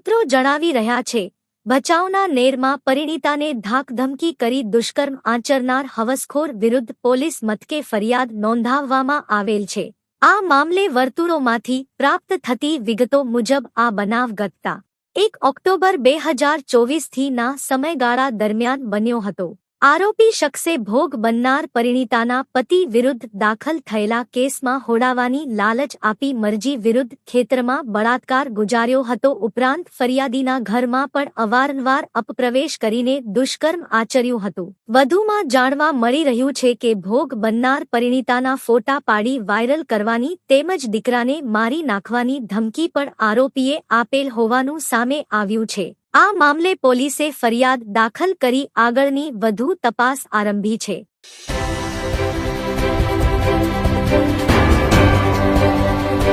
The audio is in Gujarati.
સૂત્રો જણાવી રહ્યા છે. ભચાઉના નેરમાં પરિણીતાને ધાકધમકી કરી દુષ્કર્મ આચરનાર હવસખોર વિરુદ્ધ પોલીસ મથકે ફરિયાદ નોંધાવવામાં આવેલ છે. આ મામલે વર્તુળોમાંથી પ્રાપ્ત થતી વિગતો મુજબ આ બનાવ ગતતા એક ઓક્ટોબર બે હજાર ચોવીસથી ના સમયગાળા દરમિયાન બન્યો હતો. આરોપી શખ્સે ભોગ બનનાર પરિણીતાના પતિ વિરુદ્ધ દાખલ થયેલા કેસમાં હોડાવાની લાલચ આપી મરજી વિરુદ્ધ ખેતરમાં બળાત્કાર ગુજાર્યો હતો. ઉપરાંત ફરિયાદીના ઘરમાં પણ અવારનવાર અપપ્રવેશ કરીને દુષ્કર્મ આચર્યું હતું. વધુમાં જાણવા મળી રહ્યું છે કે ભોગ બનનાર પરિણીતાના ફોટા પાડી વાયરલ કરવાની તેમજ દીકરાને મારી નાખવાની ધમકી પણ આરોપીએ આપેલ હોવાનું સામે આવ્યું છે. આ મામલે પોલીસે ફરિયાદ દાખલ કરી આગળની વધુ તપાસ આરંભી છે.